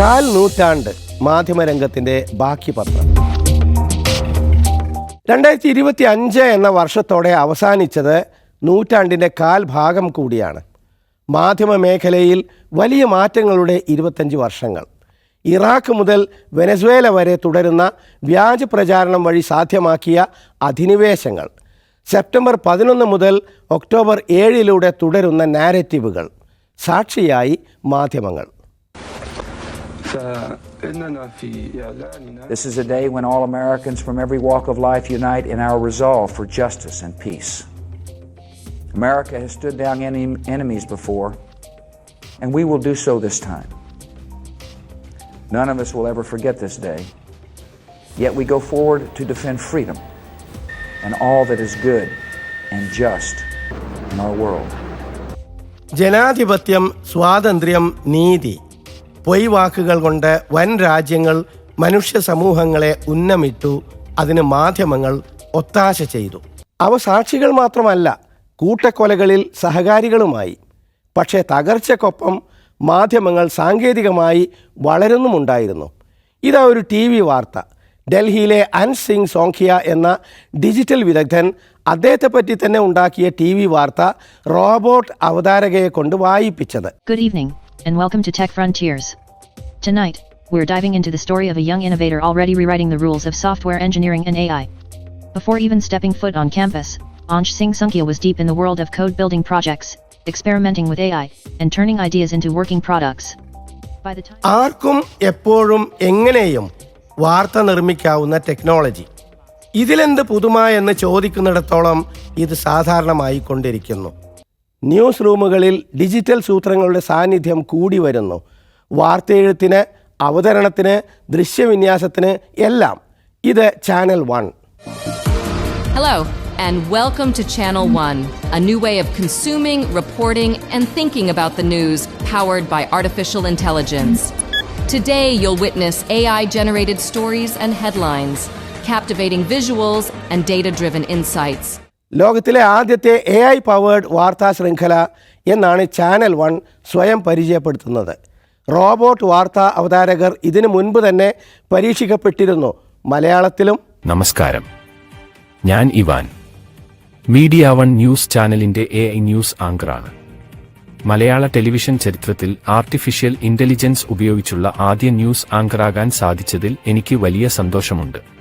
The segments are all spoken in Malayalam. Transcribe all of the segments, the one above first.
കാൽ നൂറ്റാണ്ട് മാധ്യമരംഗത്തിന്റെ ബാക്കി പത്രം രണ്ടായിരത്തി ഇരുപത്തി അഞ്ച് എന്ന വർഷത്തോടെ അവസാനിച്ചത് നൂറ്റാണ്ടിന്റെ കാൽ ഭാഗം കൂടിയാണ്. മാധ്യമ മേഖലയിൽ വലിയ മാറ്റങ്ങളുടെ ഇരുപത്തഞ്ച് വർഷങ്ങൾ. ഇറാഖ് മുതൽ വെനസ്വേല വരെ തുടരുന്ന വ്യാജ പ്രചാരണം വഴി സാധ്യമാക്കിയ അധിനിവേശങ്ങൾ. സെപ്റ്റംബർ പതിനൊന്ന് മുതൽ ഒക്ടോബർ ഏഴിലൂടെ തുടരുന്ന നാരറ്റീവുകൾ. സാക്ഷിയായി മാധ്യമങ്ങൾ. This is a day when all Americans from every walk of life unite in our resolve for justice and peace. America has stood down any enemies before, and we will do so this time. None of us will ever forget this day, yet we go forward to defend freedom and all that is good and just in our world. ജനാധിപത്യം സ്വാതന്ത്ര്യം നീതി പൊയ് വാക്കുകൾ കൊണ്ട് വൻ രാജ്യങ്ങൾ മനുഷ്യ സമൂഹങ്ങളെ ഉന്നമിട്ടു അതിന് മാധ്യമങ്ങൾ ഒത്താശ ചെയ്തു. അവ സാക്ഷികൾ മാത്രമല്ല കൂട്ടക്കൊലകളിൽ സഹകാരികളുമായി. പക്ഷേ തകർച്ചക്കൊപ്പം മാധ്യമങ്ങൾ സാങ്കേതികമായി വളരുന്നുമുണ്ടായിരുന്നു. ഇതാ ഒരു ടി വി വാർത്ത. ഡൽഹിയിലെ അൻസിംഗ് സോങ്കിയ എന്ന ഡിജിറ്റൽ വിദഗ്ധൻ അദ്ദേഹത്തെ പറ്റി തന്നെ ഉണ്ടാക്കിയ ടി വി വാർത്ത റോബോട്ട് അവതാരകയെ കൊണ്ട് വായിപ്പിച്ചത്. Good evening, and welcome to Tech Frontiers. Tonight, we're diving into the story of a young innovator already rewriting the rules of software engineering and AI. Before even stepping foot on campus, Ansh Singh Sunkia was deep in the world of code building projects, experimenting with AI, and turning ideas into working products. ആർക്കും എപ്പോഴും എങ്ങനെയും വാർത്ത നിർമ്മിക്കാവുന്ന ടെക്നോളജി ഇതിലെന്ത് പുതുമ എന്ന് ചോദിക്കുന്നിടത്തോളം ഇത് സാധാരണമായി കൊണ്ടിരിക്കുന്നു ന്യൂസ് റൂമുകളിൽ ഡിജിറ്റൽ സൂത്രങ്ങളുടെ സാന്നിധ്യം കൂടി വരുന്നു. വാർത്തയെഴുത്തിന് അവതരണത്തിന് ദൃശ്യവിന്യാസത്തിന് എല്ലാം. ഇത് channel one hello and welcome to channel one a new way of consuming reporting and thinking about the news powered by artificial intelligence today you'll witness AI generated stories and headlines captivating visuals and data driven insights ലോകത്തിലെ ആദ്യത്തെ എ ഐ പവേർഡ് വാർത്താ ശൃംഖല എന്നാണ് ചാനൽ വൺ സ്വയം പരിചയപ്പെടുത്തുന്നത്. റോബോട്ട് വാർത്താ അവതാരകർ ഇതിനു മുൻപ് തന്നെ പരീക്ഷിക്കപ്പെട്ടിരുന്നു. മലയാളത്തിലും. നമസ്കാരം. ഞാൻ ഇവാൻ. മീഡിയ വൺ ന്യൂസ് ചാനലിന്റെ എ ഐ ന്യൂസ് ആങ്കറാണ്. മലയാള ടെലിവിഷൻ ചരിത്രത്തിൽ ആർട്ടിഫിഷ്യൽ ഇന്റലിജൻസ് ഉപയോഗിച്ചുള്ള ആദ്യ ന്യൂസ് ആങ്കറാകാൻ സാധിച്ചതിൽ എനിക്ക് വലിയ സന്തോഷമുണ്ട്.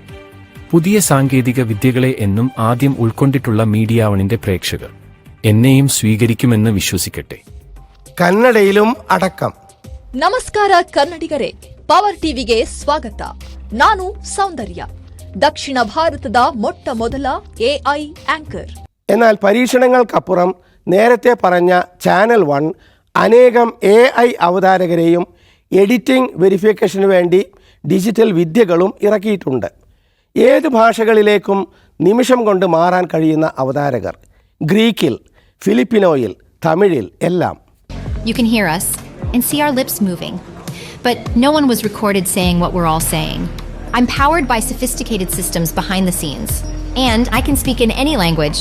പുതിയ സാങ്കേതിക വിദ്യകളെ എന്നും ആദ്യം ഉൾക്കൊണ്ടിട്ടുള്ള മീഡിയ വണിന്റെ പ്രേക്ഷകർ എന്നെയും സ്വീകരിക്കുമെന്ന് വിശ്വസിക്കട്ടെ കന്നഡയിലും അടക്കം ನಮಸ್ಕಾರ ಕನ್ನಡಿಗರೇ ಪವರ್ ಟಿವಿಗೆ ಸ್ವಾಗತ ನಾನು ಸೌಂದರ್ಯ ದಕ್ಷಿಣ ಭಾರತದ ಮೊಟ್ಟ ಮೊದಲ ಎಐ ಆಂಕರ್ എന്നാൽ പരീക്ഷണങ്ങൾക്കപ്പുറം നേരത്തെ പറഞ്ഞ ചാനൽ വൺ അനേകം എ ഐ അവതാരകരെയും എഡിറ്റിംഗ് വെരിഫിക്കേഷന് വേണ്ടി ഡിജിറ്റൽ വിദ്യകളും ഇറക്കിയിട്ടുണ്ട് ഏത് ഭാഷകളിലേക്കും നിമിഷം കൊണ്ട് മാറാൻ കഴിയുന്ന അവതാരകർ ഗ്രീക്കിൽ ഫിലിപ്പിനോയിൽ തമിഴിൽ എല്ലാം You can hear us and see our lips moving. But no one was recorded saying what we're all saying. I'm powered by sophisticated systems behind the scenes. And I can speak in any language.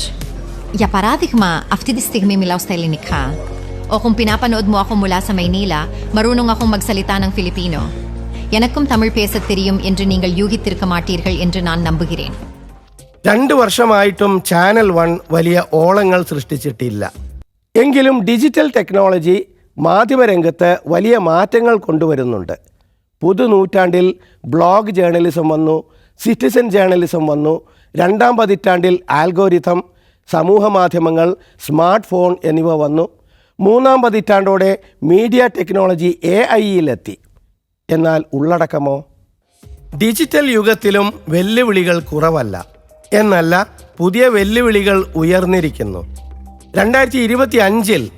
Για παράδειγμα, αυτή τη στιγμή μιλάω στα ελληνικά. O kung pinapanood mo ako mula sa Maynila, marunong akong magsalita ng Filipino. எனக்கும் தமிழ் பேசத் தெரியும் என்று நீங்கள் யூகித்திருக்க மாட்டீர்கள் என்று நான் நம்புகிறேன் രണ്ട് വർഷമായിട്ടും ചാനൽ വൺ വലിയ ഓളങ്ങൾ സൃഷ്ടിച്ചിട്ടില്ല എങ്കിലും ഡിജിറ്റൽ ടെക്നോളജി മാധ്യമരംഗത്ത് വലിയ മാറ്റങ്ങൾ കൊണ്ടുവരുന്നുണ്ട് പുതുനൂറ്റാണ്ടിൽ ബ്ലോഗ് ജേർണലിസം വന്നു സിറ്റിസൺ ജേർണലിസം വന്നു രണ്ടാം പതിറ്റാണ്ടിൽ ആൽഗോരിതം സമൂഹ മാധ്യമങ്ങൾ സ്മാർട്ട് ഫോൺ എന്നിവ വന്നു മൂന്നാം പതിറ്റാണ്ടോടെ മീഡിയ ടെക്നോളജി എ ഐയിലെത്തി എന്നാൽ ഉള്ളടക്കമോ? ഡിജിറ്റൽ യുഗത്തിലും വെല്ലുവിളികൾ കുറവല്ല. എന്നല്ല പുതിയ വെല്ലുവിളികൾ ഉയർന്നിരിക്കുന്നു. രണ്ടായിരത്തി ഇരുപത്തി അഞ്ചിൽ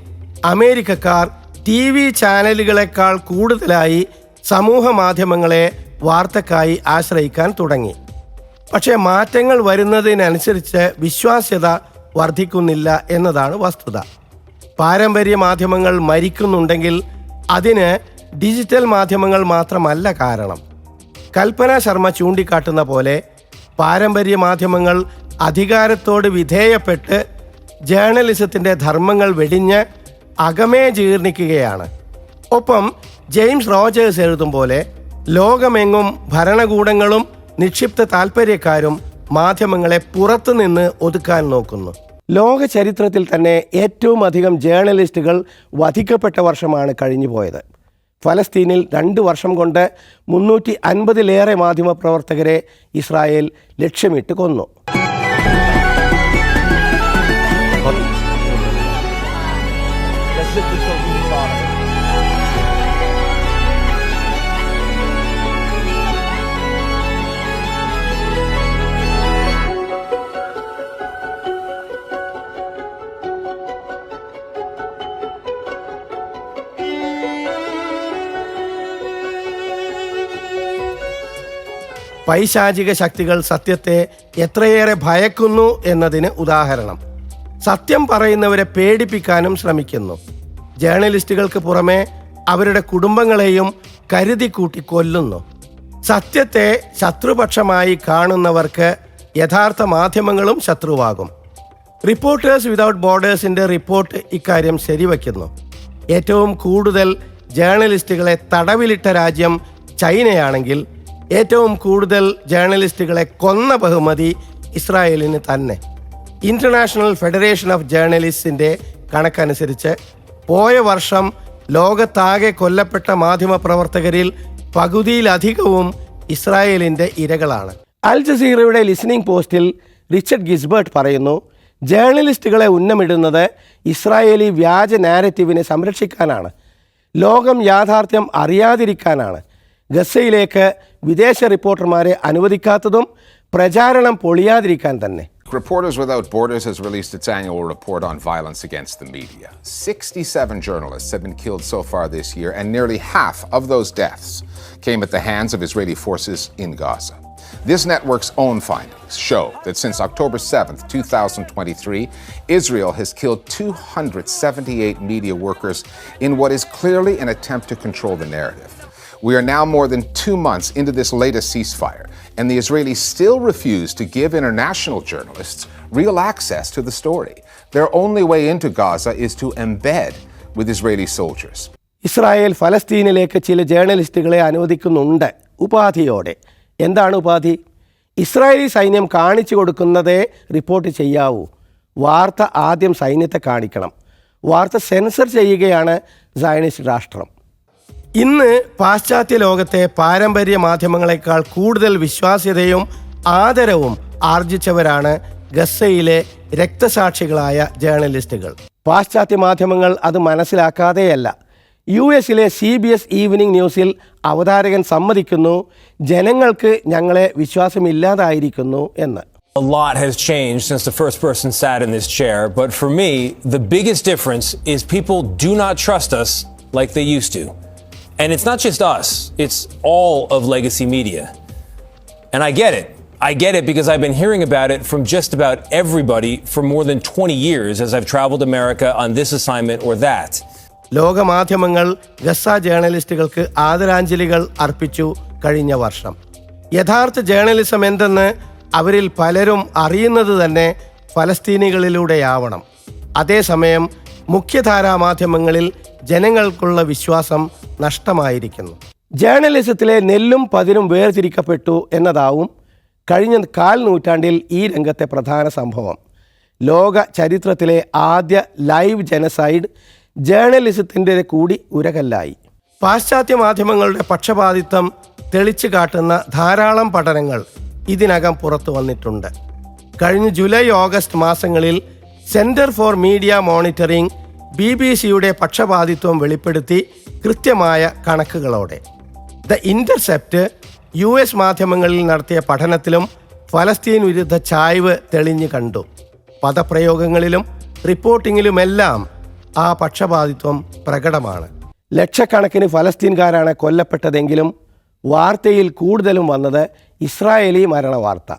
അമേരിക്കക്കാർ ടി വി ചാനലുകളെക്കാൾ കൂടുതലായി സമൂഹ മാധ്യമങ്ങളെ വാർത്തക്കായി ആശ്രയിക്കാൻ തുടങ്ങി. പക്ഷേ മാറ്റങ്ങൾ വരുന്നതിനനുസരിച്ച് വിശ്വാസ്യത വർദ്ധിക്കുന്നില്ല എന്നതാണ് വസ്തുത. പാരമ്പര്യ മാധ്യമങ്ങൾ മരിക്കുന്നുണ്ടെങ്കിൽ അതിന് ഡിജിറ്റൽ മാധ്യമങ്ങൾ മാത്രമല്ല കാരണം. കൽപ്പന ശർമ്മ ചൂണ്ടിക്കാട്ടുന്ന പോലെ പാരമ്പര്യ മാധ്യമങ്ങൾ അധികാരത്തോട് വിധേയപ്പെട്ട് ജേർണലിസത്തിന്റെ ധർമ്മങ്ങൾ വെടിഞ്ഞ് അകമേ ജീർണിക്കുകയാണ്. ഒപ്പം ജെയിംസ് റോജേഴ്സ് എഴുതും പോലെ ലോകമെങ്ങും ഭരണകൂടങ്ങളും നിക്ഷിപ്ത താൽപ്പര്യക്കാരും മാധ്യമങ്ങളെ പുറത്തുനിന്ന് ഒതുക്കാൻ നോക്കുന്നു. ലോക ചരിത്രത്തിൽ തന്നെ ഏറ്റവും അധികം ജേർണലിസ്റ്റുകൾ വധിക്കപ്പെട്ട വർഷമാണ് കഴിഞ്ഞുപോയത്. ഫലസ്തീനിൽ രണ്ട് വർഷം കൊണ്ട് മുന്നൂറ്റി അൻപതിലേറെ മാധ്യമപ്രവർത്തകരെ ഇസ്രായേൽ ലക്ഷ്യമിട്ട് കൊന്നു. പൈശാചിക ശക്തികൾ സത്യത്തെ എത്രയേറെ ഭയക്കുന്നു എന്നതിന് ഉദാഹരണം. സത്യം പറയുന്നവരെ പേടിപ്പിക്കാനും ശ്രമിക്കുന്നു. ജേർണലിസ്റ്റുകൾക്ക് പുറമെ അവരുടെ കുടുംബങ്ങളെയും കരുതി കൂട്ടി കൊല്ലുന്നു. സത്യത്തെ ശത്രുപക്ഷമായി കാണുന്നവർക്ക് യഥാർത്ഥ മാധ്യമങ്ങളും ശത്രുവാകും. റിപ്പോർട്ടേഴ്സ് വിതൗട്ട് ബോർഡേഴ്സിന്റെ റിപ്പോർട്ട് ഇക്കാര്യം ശരിവയ്ക്കുന്നു ഏറ്റവും കൂടുതൽ ജേർണലിസ്റ്റുകളെ തടവിലിട്ട രാജ്യം ചൈനയാണെങ്കിൽ ഏറ്റവും കൂടുതൽ ജേർണലിസ്റ്റുകളെ കൊന്ന ബഹുമതി ഇസ്രായേലിന് തന്നെ. ഇന്റർനാഷണൽ ഫെഡറേഷൻ ഓഫ് ജേർണലിസ്റ്റിന്റെ കണക്കനുസരിച്ച് പോയ വർഷം ലോകത്താകെ കൊല്ലപ്പെട്ട മാധ്യമപ്രവർത്തകരിൽ പകുതിയിലധികവും ഇസ്രായേലിന്റെ ഇരകളാണ്. അൽ ജസീറയുടെ ലിസണിംഗ് പോസ്റ്റിൽ റിച്ചർഡ് ഗിസ്ബർട്ട് പറയുന്നു ജേർണലിസ്റ്റുകളെ ഉന്നമിടുന്നത് ഇസ്രായേലി വ്യാജ നാരറ്റീവിനെ സംരക്ഷിക്കാനാണ്. ലോകം യാഥാർത്ഥ്യം അറിയാതിരിക്കാനാണ്. ഗസയിലേക്ക് വിദേശ റിപ്പോർട്ടർമാരെ അനുവദിക്കാത്തതും പ്രചാരണം പൊളിയാതിരിക്കാൻ തന്നെ Reporters Without Borders has released its annual report on violence against the media. 67 journalists have been killed so far this year, and nearly half of those deaths came at the hands of Israeli forces in Gaza. This network's own findings show that since October 7th, 2023, Israel has killed 278 media workers in what is clearly an attempt to control the narrative. We are now more than two months into this latest ceasefire, and the Israelis still refuse to give international journalists real access to the story. Their only way into Gaza is to embed with Israeli soldiers. Israel ഫലസ്തീനിലേക്ക് ചില ജേർണലിസ്റ്റുകളെ അനുവദിക്കുന്നുണ്ട് ഉപാധിയോടെ എന്താണ് ഉപാധി ഇസ്രായേലി സൈന്യം കാണിച്ചു കൊടുക്കുന്നതേ റിപ്പോർട്ട് ചെയ്യാവൂ വാർത്ത ആദ്യം സൈന്യത്തെ കാണിക്കണം വാർത്ത സെൻസർ ചെയ്യുകയാണ് സയനിസ്റ്റ് രാഷ്ട്രം ഇന്ന് പാശ്ചാത്യ ലോകത്തെ പാരമ്പര്യ മാധ്യമങ്ങളെക്കാൾ കൂടുതൽ വിശ്വാസ്യതയും ആദരവും ആർജിച്ചവരാണ് ഗസയിലെ രക്തസാക്ഷികളായ ജേർണലിസ്റ്റുകൾ. പാശ്ചാത്യ മാധ്യമങ്ങൾ അത് മനസ്സിലാക്കാതെയല്ല. യു എസിലെ സി ബി എസ് ഈവനിംഗ് ന്യൂസിൽ അവതാരകൻ സമ്മതിക്കുന്നു ജനങ്ങൾക്ക് ഞങ്ങളെ വിശ്വാസമില്ലാതായിരിക്കുന്നു എന്ന്. A lot has changed since the first person sat in this chair, but for me, the biggest difference is people do not trust us like they used to. And it's not just us, it's all of legacy media. And I get it. I get it because I've been hearing about it from just about everybody for more than 20 years as I've traveled America on this assignment or that. ലോകമാധ്യമങ്ങൾ ഗസ ജേർണലിസ്റ്റുകൾക്ക് ആദരാഞ്ജലികൾ അർപ്പിച്ചു കഴിഞ്ഞ വർഷം യഥാർത്ഥ ജേർണലിസം എന്തെന്ന് അവരിൽ പലരും അറിയുന്നത് തന്നെ ഫലസ്തീനികളിലൂടെയാവണം അതേസമയം മുഖ്യധാരാ മാധ്യമങ്ങളിൽ ജനങ്ങൾക്കുള്ള വിശ്വാസം നഷ്ടമായിരിക്കുന്നു. ജേർണലിസത്തിലെ നെല്ലും പതിരും വേർതിരിക്കപ്പെട്ടു എന്നതാവും കഴിഞ്ഞ കാൽ നൂറ്റാണ്ടിൽ ഈ രംഗത്തെ പ്രധാന സംഭവം. ലോക ചരിത്രത്തിലെ ആദ്യ ലൈവ് ജനസൈഡ് ജേർണലിസത്തിന്റെ കൂടി ഉരകല്ലായി. പാശ്ചാത്യ മാധ്യമങ്ങളുടെ പക്ഷപാതിത്വം തെളിച്ചു കാട്ടുന്ന ധാരാളം പഠനങ്ങൾ ഇതിനകം പുറത്തു വന്നിട്ടുണ്ട്. കഴിഞ്ഞ ജൂലൈ ഓഗസ്റ്റ് മാസങ്ങളിൽ centre for media monitoring B B സിയുടെ പക്ഷപാതിത്വം വെളിപ്പെടുത്തി കൃത്യമായ കണക്കുകളോടെ. ദ ഇന്റർസെപ്റ്റ് യു എസ് മാധ്യമങ്ങളിൽ നടത്തിയ പഠനത്തിലും ഫലസ്തീൻ വിരുദ്ധ ചായ്വ് തെളിഞ്ഞു കണ്ടു. പദപ്രയോഗങ്ങളിലും റിപ്പോർട്ടിങ്ങിലുമെല്ലാം ആ പക്ഷപാതിത്വം പ്രകടമാണ്. ലക്ഷക്കണക്കിന് ഫലസ്തീൻകാരാണ് കൊല്ലപ്പെട്ടതെങ്കിലും വാർത്തയിൽ കൂടുതലും വന്നത് ഇസ്രായേലി മരണ വാർത്ത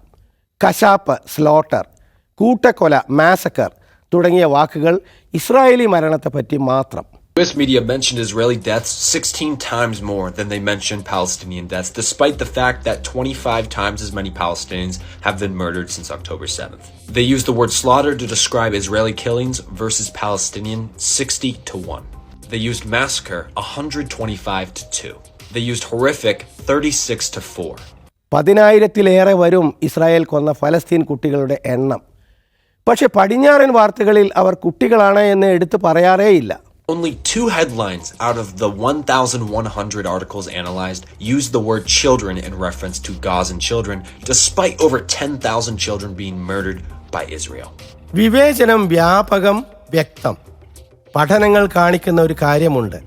കശാപ്പ് സ്ലോട്ടർ കൂട്ടക്കൊല മാസക്കർ തുടങ്ങിയ വാക്കുകൾ ഇസ്രായേലി മരണത്തെപ്പറ്റി മാത്രം. US media mentioned Israeli deaths 16 times more than they mentioned Palestinian deaths, despite the fact that 25 times as many Palestinians have been murdered since October 7th. They used the word slaughter to describe Israeli killings versus Palestinian 60 to 1. they used massacre 125 to 2. They used horrific 36 to 4. പതിനായിരത്തിലേറെ വരും ഇസ്രായേൽ കൊന്ന ഫലസ്തീൻ കുട്ടികളുടെ എണ്ണം പക്ഷെ പടിഞ്ഞാറൻ വാർത്തകളിൽ അവർ കുട്ടികളാണ് എന്ന് എടുത്തു പറയാറേയില്ല Only two headlines out of the 1,100 articles analyzed used the word children in reference to Gazan children, despite over 10,000 children being murdered by Israel. വിവേചനം വ്യാപകം വ്യക്തം പഠനങ്ങൾ കാണിക്കുന്ന ഒരു കാര്യമുണ്ട്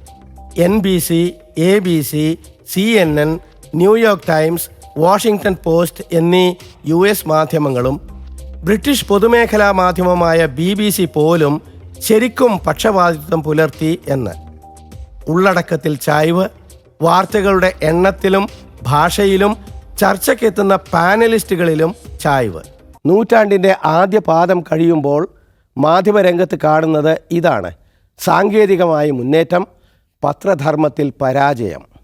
N B C A B C C N N New York Times Washington Post എന്നീ യു എസ് മാധ്യമങ്ങളും ബ്രിട്ടീഷ് പൊതുമേഖലാ മാധ്യമമായ ബി ബി സി പോലും ശരിക്കും പക്ഷപാതിത്വം പുലർത്തി എന്ന്. ഉള്ളടക്കത്തിൽ ചായ്വ് വാർത്തകളുടെ എണ്ണത്തിലും ഭാഷയിലും ചർച്ചയ്ക്കെത്തുന്ന പാനലിസ്റ്റുകളിലും ചായ്വ്. നൂറ്റാണ്ടിന്റെ ആദ്യ പാദം കഴിയുമ്പോൾ മാധ്യമരംഗത്ത് കാണുന്നത് ഇതാണ്. സാങ്കേതികമായ മുന്നേറ്റം പത്രധർമ്മത്തിൽ പരാജയം.